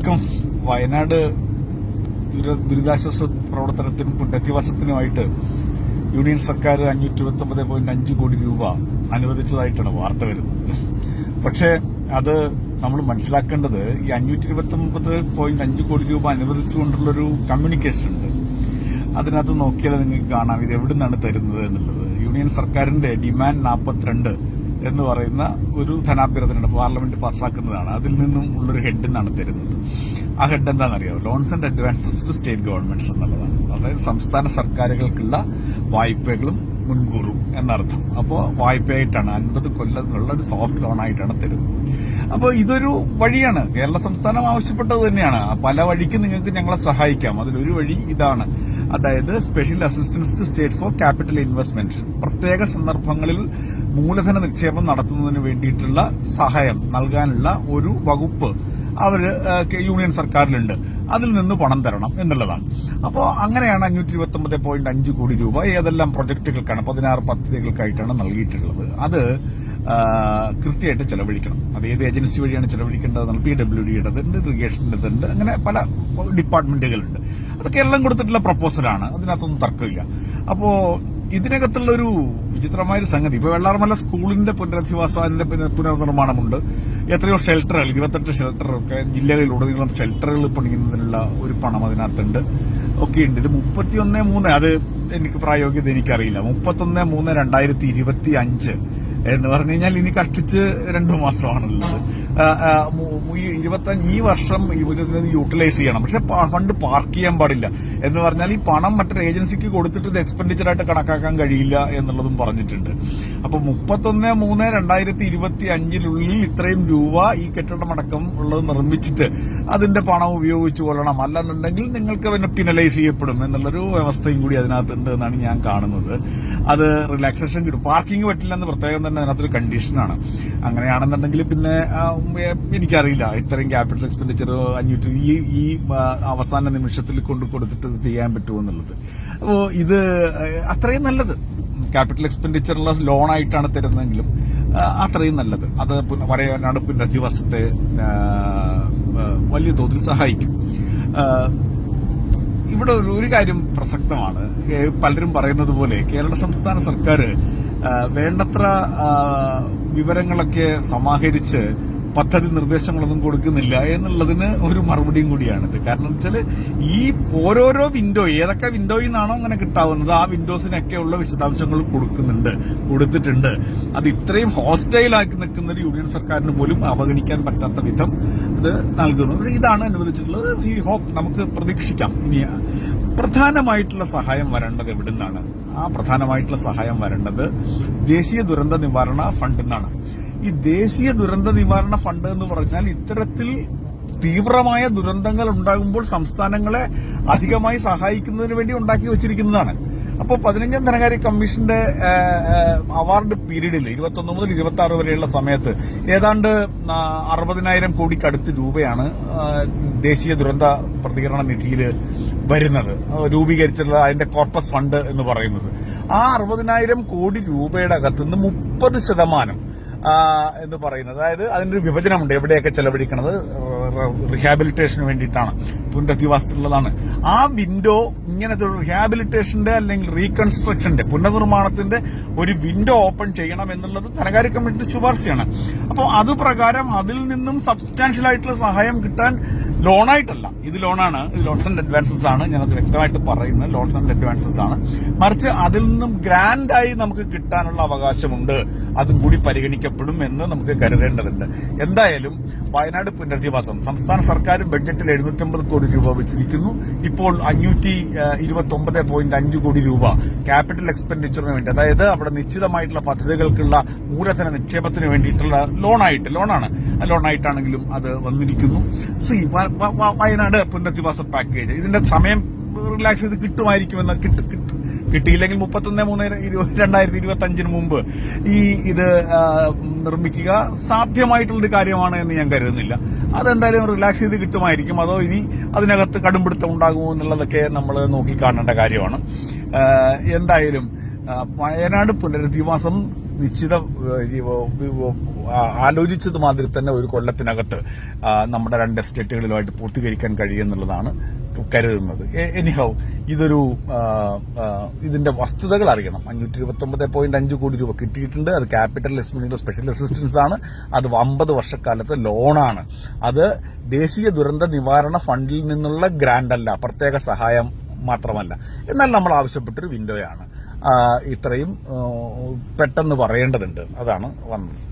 Welcome Wayanad ദുര ദുരിതാശ്വാസ പ്രവർത്തനത്തിനും പുനരധിവാസത്തിനുമായിട്ട് union സർക്കാർ അഞ്ഞൂറ്റി ഇരുപത്തി പോയിന്റ് അഞ്ച് കോടി രൂപ അനുവദിച്ചതായിട്ടാണ് വാർത്ത വരുന്നത്. പക്ഷേ അത് നമ്മൾ മനസ്സിലാക്കേണ്ടത് ഈ അഞ്ഞൂറ്റി ഇരുപത്തി ഒമ്പത് പോയിന്റ് അഞ്ച് കോടി രൂപ അനുവദിച്ചുകൊണ്ടുള്ളൊരു കമ്മ്യൂണിക്കേഷൻ ഉണ്ട് അതിനകത്ത് നോക്കിയാൽ നിങ്ങൾക്ക് കാണാം ഇത് എവിടെ നിന്നാണ് തരുന്നത് എന്നുള്ളത്. യൂണിയൻ സർക്കാരിന്റെ ഡിമാൻഡ് നാൽപ്പത്തിരണ്ട് എന്ന് പറയുന്ന ഒരു ധനാഭ്യർത്ഥനയാണ് പാർലമെന്റ് പാസ്സാക്കുന്നതാണ്. അതിൽ നിന്നും ഉള്ളൊരു ഹെഡ് എന്നാണ് തരുന്നത്. ആ ഹെഡ് എന്താണെന്നറിയോ loans and advances to state governments എന്നുള്ളതാണ്. അതായത് സംസ്ഥാന സർക്കാരുകൾക്കുള്ള വായ്പകളും മുൻകൂറും എന്നർത്ഥം. അപ്പോൾ വായ്പയായിട്ടാണ് അൻപത് കൊല്ലത്തിനുള്ള ഒരു സോഫ്റ്റ് ലോൺ ആയിട്ടാണ് തരുന്നത്. അപ്പോൾ ഇതൊരു വഴിയാണ്. കേരള സംസ്ഥാനം ആവശ്യപ്പെട്ടത് തന്നെയാണ്. പല വഴിക്ക് നിങ്ങൾക്ക് ഞങ്ങളെ സഹായിക്കാം. അതിലൊരു വഴി ഇതാണ്. അതായത് special assistance to state for capital investment പ്രത്യേക സന്ദർഭങ്ങളിൽ മൂലധന നിക്ഷേപം നടത്തുന്നതിന് വേണ്ടിയിട്ടുള്ള സഹായം നൽകാനുള്ള ഒരു വകുപ്പ് ഏഹ്, യൂണിയൻ സർക്കാരിലുണ്ട്. അതിൽ നിന്ന് പണം തരണം എന്നുള്ളതാണ്. അപ്പോൾ അങ്ങനെയാണ് അഞ്ഞൂറ്റി ഇരുപത്തി പോയിന്റ് അഞ്ച് കോടി രൂപ ഏതെല്ലാം പ്രൊജക്ടുകൾക്കാണ് പതിനാറ് പദ്ധതികൾക്കായിട്ടാണ് നൽകിയിട്ടുള്ളത്. അത് കൃത്യമായിട്ട് ചെലവഴിക്കണം. അത് ഏത് ഏജൻസി വഴിയാണ് ചെലവഴിക്കേണ്ടതെന്നാണ് പി ഡബ്ല്യു ഡിയുടേതുണ്ട് ഇറിഗേഷന്റെതുണ്ട് അങ്ങനെ പല ഡിപ്പാർട്ട്മെന്റുകളുണ്ട്. അത് കേരളം കൊടുത്തിട്ടുള്ള പ്രപ്പോസലാണ്. അതിനകത്തൊന്നും തർക്കമില്ല. അപ്പോ ഇതിനകത്തുള്ള ഒരു വിചിത്രമായൊരു സംഗതി. ഇപ്പൊ വെള്ളാർമല സ്കൂളിന്റെ പുനരധിവാസത്തിന്റെ പുന- പുനർനിർമ്മാണമുണ്ട്. എത്രയോ ഷെൽട്ടറുകൾ ഇരുപത്തെട്ട് ഷെൽട്ടറൊക്കെ ജില്ലകളിലുടനീളം ഷെൽട്ടറുകൾ പണിയുന്നതിനുള്ള ഒരു പണം അതിനകത്തുണ്ട്. ഒക്കെ ഉണ്ട് ഇത് മുപ്പത്തിയൊന്ന് മൂന്ന് അത് എനിക്ക് പ്രായോഗികത എനിക്കറിയില്ല. മുപ്പത്തൊന്ന് മൂന്ന് രണ്ടായിരത്തി ഇരുപത്തി അഞ്ച് എന്ന് പറഞ്ഞു കഴിഞ്ഞാൽ ഇനി കഷ്ടിച്ച് രണ്ടു മാസമാണുള്ളത്. ഈ ഇരുപത്തഞ്ച് ഈ വർഷം ഇവരിത് യൂട്ടിലൈസ് ചെയ്യണം. പക്ഷെ ഫണ്ട് പാർക്ക് ചെയ്യാൻ പാടില്ല. എന്ന് പറഞ്ഞാൽ ഈ പണം മറ്റൊരു ഏജൻസിക്ക് കൊടുത്തിട്ട് ഇത് എക്സ്പെൻഡിച്ചർ ആയിട്ട് കണക്കാക്കാൻ കഴിയില്ല എന്നുള്ളതും പറഞ്ഞിട്ടുണ്ട്. അപ്പൊ മുപ്പത്തൊന്ന് മൂന്ന് രണ്ടായിരത്തി ഇരുപത്തി അഞ്ചിനുള്ളിൽ ഇത്രയും രൂപ ഈ കെട്ടിടമടക്കം ഉള്ളത് നിർമ്മിച്ചിട്ട് അതിന്റെ പണം ഉപയോഗിച്ചു കൊള്ളണം. അല്ലെന്നുണ്ടെങ്കിൽ നിങ്ങൾക്ക് പിന്നെ പിനലൈസ് ചെയ്യപ്പെടും എന്നുള്ളൊരു വ്യവസ്ഥയും കൂടി അതിനകത്തുണ്ട് എന്നാണ് ഞാൻ കാണുന്നത്. അത് റിലാക്സേഷൻ കിട്ടും. പാർക്കിംഗ് പറ്റില്ല എന്ന് പ്രത്യേകം തന്നെ അതിനകത്തൊരു കണ്ടീഷനാണ് അങ്ങനെയാണെന്നുണ്ടെങ്കിൽ പിന്നെ എനിക്കറിയില്ല. ഇത്രയും ക്യാപിറ്റൽ എക്സ്പെൻഡിച്ചർ അഞ്ഞൂറ്റി ഈ ഈ അവസാന നിമിഷത്തിൽ കൊണ്ട് കൊടുത്തിട്ട് ചെയ്യാൻ പറ്റുമോ എന്നുള്ളത്. അപ്പോ ഇത് അത്രയും നല്ലത്. ക്യാപിറ്റൽ എക്സ്പെൻഡിച്ചറുള്ള ലോൺ ആയിട്ടാണ് തരുന്നതെങ്കിലും അത്രയും നല്ലത്. അത് വരയാനാട് പുനരധിവാസത്തെ വലിയ തോതിൽ സഹായിക്കും. ഇവിടെ ഒരു ഒരു കാര്യം പ്രസക്തമാണ്. പലരും പറയുന്നത് പോലെ കേരള സംസ്ഥാന സർക്കാർ വേണ്ടത്ര വിവരങ്ങളൊക്കെ സമാഹരിച്ച് പദ്ധതി നിർദ്ദേശങ്ങളൊന്നും കൊടുക്കുന്നില്ല എന്നുള്ളതിന് ഒരു മറുപടിയും കൂടിയാണിത് കാരണം വെച്ചാൽ ഈ ഓരോരോ വിൻഡോ ഏതൊക്കെ വിൻഡോയിൽ നിന്നാണോ അങ്ങനെ കിട്ടാവുന്നത് ആ വിൻഡോസിനൊക്കെ ഉള്ള വിശദാംശങ്ങൾ കൊടുക്കുന്നുണ്ട് കൊടുത്തിട്ടുണ്ട്. അത് ഇത്രയും ഹോസ്റ്റൈലാക്കി നിൽക്കുന്ന ഒരു യൂണിയൻ സർക്കാരിന് പോലും അവഗണിക്കാൻ പറ്റാത്ത വിധം ഇത് നൽകുന്നു. ഇതാണ് അനുവദിച്ചിട്ടുള്ളത്. ഈ ഹോപ്പ് നമുക്ക് പ്രതീക്ഷിക്കാം. ഇനി പ്രധാനമായിട്ടുള്ള സഹായം വരേണ്ടത് എവിടെ നിന്നാണ് ആ പ്രധാനമായിട്ടുള്ള സഹായം വരേണ്ടത് ദേശീയ ദുരന്ത നിവാരണ ഫണ്ടിൽ നിന്നാണ് ഈ ദേശീയ ദുരന്ത നിവാരണ ഫണ്ട് എന്ന് പറഞ്ഞാൽ ഇത്തരത്തിൽ തീവ്രമായ ദുരന്തങ്ങൾ ഉണ്ടാകുമ്പോൾ സംസ്ഥാനങ്ങളെ അധികമായി സഹായിക്കുന്നതിന് വേണ്ടി ഉണ്ടാക്കി വെച്ചിരിക്കുന്നതാണ്. അപ്പോൾ പതിനഞ്ചാം ധനകാര്യ കമ്മീഷന്റെ അവാർഡ് പീരീഡിൽ ഇരുപത്തൊന്ന് മുതൽ ഇരുപത്തി ആറ് വരെയുള്ള സമയത്ത് ഏതാണ്ട് അറുപതിനായിരം കോടിക്കടുത്ത് രൂപയാണ് ദേശീയ ദുരന്ത പ്രതികരണ നിധിയിൽ വരുന്നത്. രൂപീകരിച്ചിട്ടുള്ള അതിന്റെ കോർപ്പസ് ഫണ്ട് എന്ന് പറയുന്നത്. ആ അറുപതിനായിരം കോടി രൂപയുടെ അകത്തുനിന്ന് മുപ്പത് ശതമാനം എന്ന് പറയുന്നത്. അതായത് അതിന്റെ ഒരു വിഭജനമുണ്ട്. എവിടെയൊക്കെ ചെലവഴിക്കണത് റിഹാബിലിറ്റേഷന് വേണ്ടിയിട്ടാണ്. പുനരധിവാസത്തിലുള്ളതാണ്. ആ വിൻഡോ ഇങ്ങനത്തെ റിഹാബിലിറ്റേഷന്റെ അല്ലെങ്കിൽ റീകൺസ്ട്രക്ഷന്റെ പുനർനിർമ്മാണത്തിന്റെ ഒരു വിൻഡോ ഓപ്പൺ ചെയ്യണം എന്നുള്ളത് ധനകാര്യ കമ്മിറ്റിയുടെ ശുപാർശയാണ്. അപ്പോൾ അത് പ്രകാരം അതിൽ നിന്നും സബ്സ്റ്റാൻഷ്യൽ ആയിട്ടുള്ള സഹായം കിട്ടാൻ ലോണായിട്ടല്ല. ഇത് ലോണാണ്. ഇത് ലോൺസ് ആൻഡ് അഡ്വാൻസസ് ആണ്. ഞാനത് വ്യക്തമായിട്ട് പറയുന്നത്. ലോൺസ് ആൻഡ് അഡ്വാൻസസ് ആണ്. മറിച്ച് അതിൽ നിന്നും ഗ്രാൻഡായി നമുക്ക് കിട്ടാനുള്ള അവകാശമുണ്ട്. അതും കൂടി പരിഗണിക്കപ്പെടും എന്ന് നമുക്ക് കരുതേണ്ടതുണ്ട്. എന്തായാലും വയനാട് പുനരധിവാസം സംസ്ഥാന സർക്കാർ ബഡ്ജറ്റിൽ എഴുന്നൂറ്റമ്പത് കോടി രൂപ വെച്ചിരിക്കുന്നു. ഇപ്പോൾ അഞ്ഞൂറ്റി ഇരുപത്തി ഒമ്പത് പോയിന്റ് അഞ്ച് കോടി രൂപ ക്യാപിറ്റൽ എക്സ്പെൻഡിച്ചറിന് വേണ്ടി അതായത് അവിടെ നിശ്ചിതമായിട്ടുള്ള പദ്ധതികൾക്കുള്ള മൂലധന നിക്ഷേപത്തിന് വേണ്ടിയിട്ടുള്ള ലോണായിട്ട് ലോണാണ്. ലോണായിട്ടാണെങ്കിലും അത് വന്നിരിക്കുന്നു. സി വയനാട് പുനരധിവാസ പാക്കേജ് ഇതിന്റെ സമയം റിലാക്സ് ചെയ്ത് കിട്ടുമായിരിക്കുമെന്ന് കിട്ടും കിട്ടും കിട്ടിയില്ലെങ്കിൽ മുപ്പത്തൊന്ന് മൂന്ന് രണ്ടായിരത്തി ഇരുപത്തി അഞ്ചിന് മുമ്പ് ഈ ഇത് നിർമ്മിക്കുക സാധ്യമായിട്ടുള്ളൊരു കാര്യമാണ് എന്ന് ഞാൻ കരുതുന്നില്ല. അതെന്തായാലും റിലാക്സ് ചെയ്ത് കിട്ടുമായിരിക്കും. അതോ ഇനി അതിനകത്ത് കടുംപിടുത്തം ഉണ്ടാകുമോ എന്നുള്ളതൊക്കെ നമ്മൾ നോക്കിക്കാണേണ്ട കാര്യമാണ്. എന്തായാലും വയനാട് പുനരധിവാസം നിശ്ചിത ആലോചിച്ചത് മാതിരി തന്നെ ഒരു കൊല്ലത്തിനകത്ത് നമ്മുടെ രണ്ട് എസ്റ്റേറ്റുകളിലുമായിട്ട് പൂർത്തീകരിക്കാൻ കഴിയുമെന്നുള്ളതാണ് കരുതുന്നത്. എനിഹൗ ഇതൊരു ഇതിന്റെ വസ്തുതകൾ അറിയണം. അഞ്ഞൂറ്റി ഇരുപത്തി ഒമ്പത് പോയിന്റ് അഞ്ച് കോടി രൂപ കിട്ടിയിട്ടുണ്ട്. അത് ക്യാപിറ്റൽ ഇൻവെസ്റ്റ്മെന്റിന്റെ സ്പെഷ്യൽ അസിസ്റ്റൻസ് ആണ്. അത് അമ്പത് വർഷക്കാലത്തെ ലോണാണ് അത് ദേശീയ ദുരന്ത നിവാരണ ഫണ്ടിൽ നിന്നുള്ള ഗ്രാന്റ് അല്ല പ്രത്യേക സഹായം മാത്രമല്ല. എന്നാൽ നമ്മൾ ആവശ്യപ്പെട്ടൊരു വിൻഡോയാണ് ഇത്രയും പെട്ടെന്ന് പറയേണ്ടതുണ്ട്. അതാണ് വന്നത്.